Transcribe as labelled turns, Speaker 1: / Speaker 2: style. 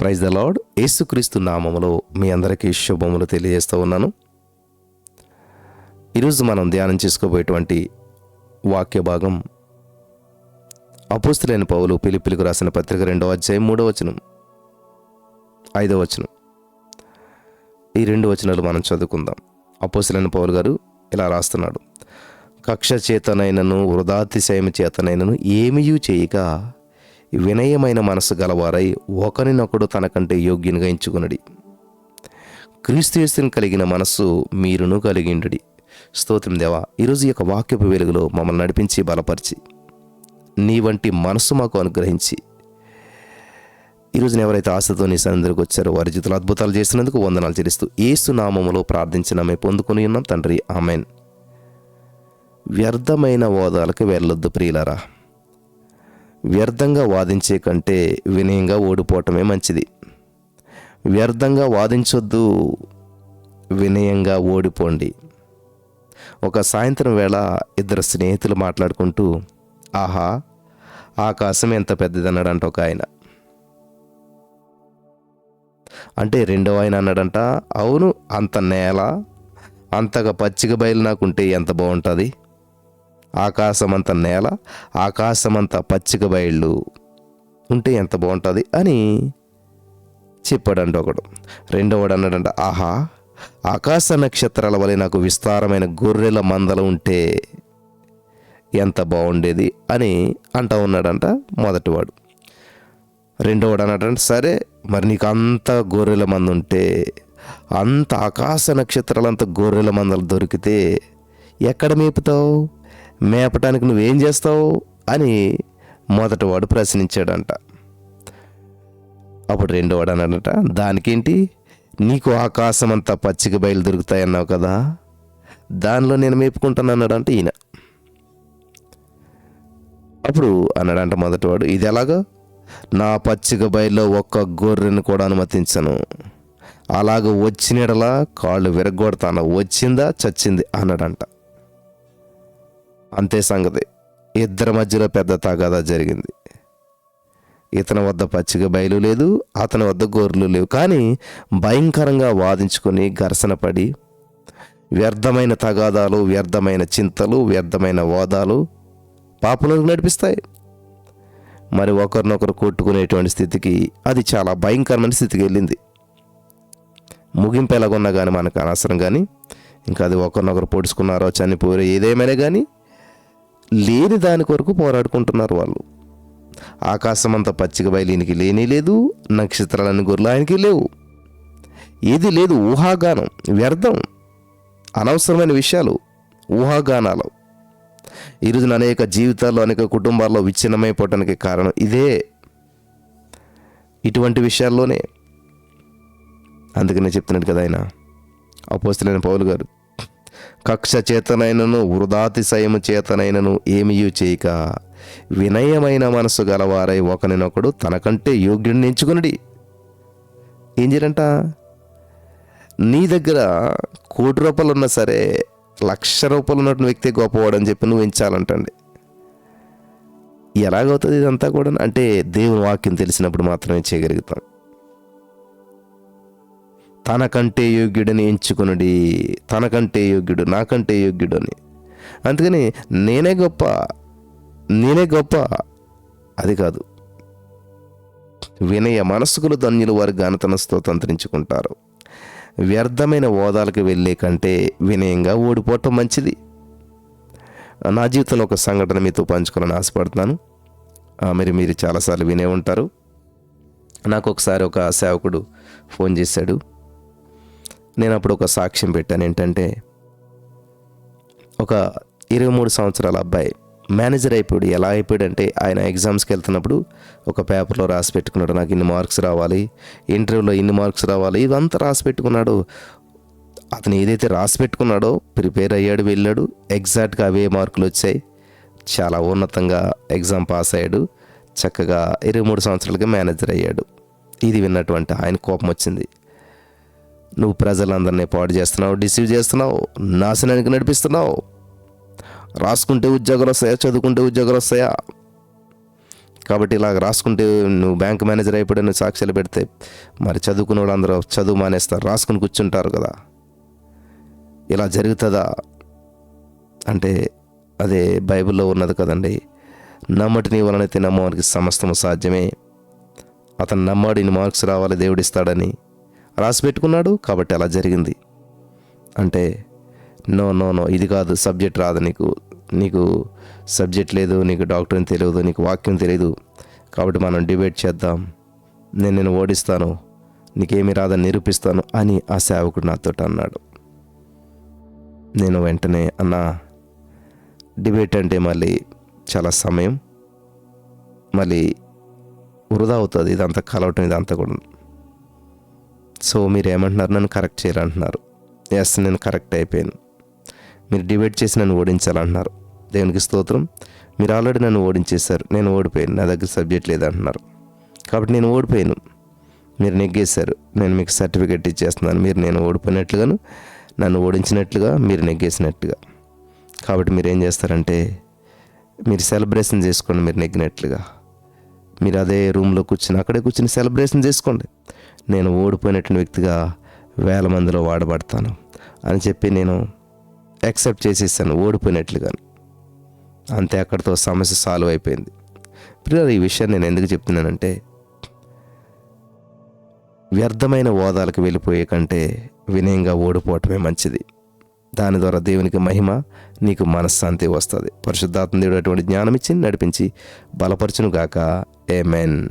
Speaker 1: Praise the lord. యేసుక్రీస్తు నామములో మీ అందరికీ శుభములు తెలియజేస్తూ ఉన్నాను. ఈరోజు మనం ధ్యానం చేసుకోబోయేటువంటి వాక్య భాగం అపోస్తులైన పౌలు పిలిపిలికి రాసిన పత్రిక రెండవ అధ్యాయం మూడవ వచనం ఐదవ వచనం. ఈ రెండు వచనాలు మనం చదువుకుందాం. అపోస్తులైన పౌలు గారు ఇలా రాస్తున్నాడు. కక్ష చేతనైనను వృధాతిశయం చేతనైనను ఏమీ చేయక వినయమైన మనసు గలవారై ఒకరినొకడు తనకంటే యోగ్యునిగా ఎంచుకునడి. క్రీస్తు కలిగిన మనస్సు మీరును కలిగిండుడి. స్తోత్రం దేవా ఈరోజు యొక్క వాక్యపు వెలుగులో మమ్మల్ని నడిపించి బలపరిచి నీ వంటి మనస్సు మాకు అనుగ్రహించి ఈరోజు ఎవరైతే ఆశతో నీ సన్నిధికి వచ్చారో వారి జీతులు అద్భుతాలు చేసినందుకు వందనాలు చెల్లిస్తూ ఏసు నామములో ప్రార్థించిన పొందుకుని పొందుకొని ఉన్నాం తండ్రి. ఆమెన్. వ్యర్థమైన ఓదాలకు వెళ్ళొద్దు ప్రియులరా. వ్యర్థంగా వాదించే కంటే వినయంగా ఓడిపోవటమే మంచిది. వ్యర్థంగా వాదించొద్దు వినయంగా ఓడిపోండి. ఒక సాయంత్రం వేళ ఇద్దరు స్నేహితులు మాట్లాడుకుంటూ ఆహా ఆకాశం ఎంత పెద్దదన్నాడంట ఒక ఆయన. అంటే రెండవ ఆయన అన్నాడంట అవును అంత నేల అంతగా పచ్చిక బయలు నాకుంటే ఎంత బాగుంటుంది ఆకాశమంత నేల ఆకాశమంత పచ్చిక బయళ్ళు ఉంటే ఎంత బాగుంటుంది అని చెప్పాడంట ఒకడు. రెండవడు అన్నాడంట ఆహా ఆకాశ నక్షత్రాల వలె నాకు విస్తారమైన గొర్రెల మందలు ఉంటే ఎంత బాగుండేది అని అంటా ఉన్నాడంట మొదటివాడు. రెండోవాడు అన్నాడంట సరే మరి నీకు అంత గొర్రెల మంద ఉంటే అంత ఆకాశ నక్షత్రాలంత గొర్రెల మందలు దొరికితే ఎక్కడ మేపుతావు? మేపటానికి నువ్వేం చేస్తావు అని మొదటివాడు ప్రశ్నించాడంట. అప్పుడు రెండోవాడు అన్నాడట దానికేంటి? నీకు ఆకాశం అంతా పచ్చిక బయలు దొరుకుతాయన్నావు కదా దానిలో నేను మేపుకుంటాను అన్నాడంట ఈయన. అప్పుడు అన్నాడంట మొదటివాడు ఇది ఎలాగా? నా పచ్చిక బయల్లో ఒక్క గొర్రెను కూడా అనుమతించను. అలాగ వచ్చినడలా కాళ్ళు విరగొడతాను వచ్చిందా? చచ్చింది అన్నాడంట. అంతే సంగతి. ఇద్దరి మధ్యలో పెద్ద తగాదా జరిగింది. ఇతని వద్ద పచ్చిక బయలు లేదు అతని వద్ద గొర్రెలు లేవు. కానీ భయంకరంగా వాదించుకొని ఘర్షణ పడి వ్యర్థమైన తగాదాలు వ్యర్థమైన చింతలు వ్యర్థమైన వాదాలు పాపలకు నడిపిస్తాయి. మరి ఒకరినొకరు కొట్టుకునేటువంటి స్థితికి అది చాలా భయంకరమైన స్థితికి వెళ్ళింది. ముగింపు ఎలాగున్నా కానీ మనకు అనవసరం కానీ ఇంకా అది ఒకరినొకరు పొడుచుకున్నారో చనిపోయారో ఏదేమైనా కానీ లేని దాని కొరకు పోరాడుకుంటున్నారు వాళ్ళు. ఆకాశం అంత పచ్చిక బయలీనికి లేని లేదు నక్షత్రాలని గొర్రెలు ఆయనకి లేవు. ఏది లేదు ఊహాగానం వ్యర్థం అనవసరమైన విషయాలు ఊహాగానాలు. ఈరోజున అనేక జీవితాల్లో అనేక కుటుంబాల్లో విచ్ఛిన్నమైపోవటానికి కారణం ఇదే. ఇటువంటి విషయాల్లోనే అందుకనే చెప్తున్నాడు కదా ఆయన. అపోస్తులైన పౌలు గారు కక్ష చేతనైనను వృధాతిశయము చేతనైనను ఏమియూ చేయక వినయమైన మనసు గలవారై ఒకనినొకడు తనకంటే యోగ్యుడిని ఎంచుకునడి. ఏం చేయరంట నీ దగ్గర కోటి రూపాయలు ఉన్నా సరే లక్ష రూపాయలు ఉన్నటువంటి వ్యక్తి గొప్పవాడని చెప్పి నువ్వు ఎంచాలంటండి. ఎలాగవుతుంది ఇదంతా కూడా అంటే దేవుని వాక్యం తెలిసినప్పుడు మాత్రమే చేయగలుగుతాం. తనకంటే యోగ్యుడని ఎంచుకునడి తనకంటే యోగ్యుడు నాకంటే యోగ్యుడు అని అందుకని నేనే గొప్ప నేనే గొప్ప. అది కాదు. వినయ మనస్కులు ధన్యులు వారి ఘనతనస్తో స్తోతంత్రించుకుంటారు వ్యర్థమైన ఓదాలకు వెళ్ళే కంటే వినయంగా ఓడిపోవటం మంచిది. నా జీవితంలో ఒక సంఘటన మీతో పంచుకోవాలని ఆశపడుతున్నాను. ఆ, మరి మీరు చాలాసార్లు వినే ఉంటారు. నాకు ఒకసారి ఒక సేవకుడు ఫోన్ చేశాడు. నేను అప్పుడు ఒక సాక్ష్యం పెట్టాను ఏంటంటే ఒక ఇరవై మూడు సంవత్సరాల అబ్బాయి మేనేజర్ అయిపోయాడు. ఎలా అయిపోయాడంటే ఆయన ఎగ్జామ్స్కి వెళ్తున్నప్పుడు ఒక పేపర్లో రాసి పెట్టుకున్నాడు. నాకు ఇన్ని మార్క్స్ రావాలి ఇంటర్వ్యూలో ఇన్ని మార్క్స్ రావాలి ఇదంతా రాసి పెట్టుకున్నాడు. అతను ఏదైతే రాసి పెట్టుకున్నాడో ప్రిపేర్ అయ్యాడు వెళ్ళాడు. ఎగ్జాక్ట్గా అవే మార్కులు వచ్చాయి. చాలా ఉన్నతంగా ఎగ్జామ్ పాస్ అయ్యాడు. చక్కగా ఇరవై మూడు సంవత్సరాలకి మేనేజర్ అయ్యాడు. ఇది విన్నటువంటి ఆయన కోపం వచ్చింది నువ్వు ప్రజలందరినీ పాడు చేస్తున్నావు డిసీవ్ చేస్తున్నావు నాశనానికి నడిపిస్తున్నావు. రాసుకుంటే ఉద్యోగాలు వస్తాయా చదువుకుంటే ఉద్యోగాలు వస్తాయా? కాబట్టి ఇలా రాసుకుంటే నువ్వు బ్యాంక్ మేనేజర్ అయిపోయి నువ్వు సాక్ష్యాలు పెడితే మరి చదువుకున్న వాళ్ళందరూ చదువు మానేస్తారు రాసుకుని కూర్చుంటారు కదా. ఇలా జరుగుతుందా? అంటే అదే బైబిల్లో ఉన్నది కదండి నమ్మటిని వలనైతే నమ్మవానికి సమస్తము సాధ్యమే. అతను నమ్మాడు ఇన్ని మార్క్స్ రావాలి దేవుడిస్తాడని రాసి పెట్టుకున్నాడు కాబట్టి అలా జరిగింది. అంటే నో నో నో ఇది కాదు సబ్జెక్ట్ రాదు నీకు. నీకు సబ్జెక్ట్ లేదు నీకు డాక్టర్ని తెలియదు నీకు వాక్యం తెలియదు కాబట్టి మనం డిబేట్ చేద్దాం. నేను నేను ఓడిస్తాను. నీకేమీ రాదని నిరూపిస్తాను అని ఆ సేవకుడు నాతో అన్నాడు. నేను వెంటనే అన్నా డిబేట్ అంటే మళ్ళీ చాలా సమయం. మళ్ళీ వృధా అవుతుంది. ఇదంతా కలవటం ఇదంతా కూడా సో మీరు ఏమంటున్నారు నన్ను కరెక్ట్ చేయాలంటున్నారు ఎస్ నేను కరెక్ట్ అయిపోయాను. మీరు డిబేట్ చేసి నన్ను ఓడించాలంటున్నారు. దేవునికి స్తోత్రం. మీరు ఆల్రెడీ నన్ను ఓడించేశారు. నేను ఓడిపోయాను. నా దగ్గర సబ్జెక్ట్ లేదంటున్నారు. కాబట్టి నేను ఓడిపోయాను. మీరు నెగ్గేశారు. నేను మీకు సర్టిఫికెట్ ఇచ్చేస్తున్నాను. మీరు నేను ఓడిపోయినట్లుగాను నన్ను ఓడించినట్లుగా మీరు నెగ్గేసినట్టుగా కాబట్టి మీరు ఏం చేస్తారంటే మీరు సెలబ్రేషన్ చేసుకోండి మీరు నెగ్గినట్లుగా. మీరు అదే రూమ్లో కూర్చుని అక్కడే కూర్చుని సెలబ్రేషన్ చేసుకోండి. నేను ఓడిపోయినటువంటి వ్యక్తిగా వేల మందిలో వాడబడతాను అని చెప్పి నేను యాక్సెప్ట్ చేసేసాను ఓడిపోయినట్లుగా. అంతే అక్కడితో సమస్య సాల్వ్ అయిపోయింది. పిల్లలు ఈ విషయాన్ని నేను ఎందుకు చెప్తున్నానంటే వ్యర్థమైన ఓదాలకు వెళ్ళిపోయే కంటే వినయంగా ఓడిపోవటమే మంచిది. దాని ద్వారా దేవునికి మహిమ నీకు మనశ్శాంతి వస్తుంది. పరిశుద్ధాత్మ దేవుడు అటువంటి జ్ఞానం ఇచ్చి నడిపించి బలపరచును గాక ఏ మెన్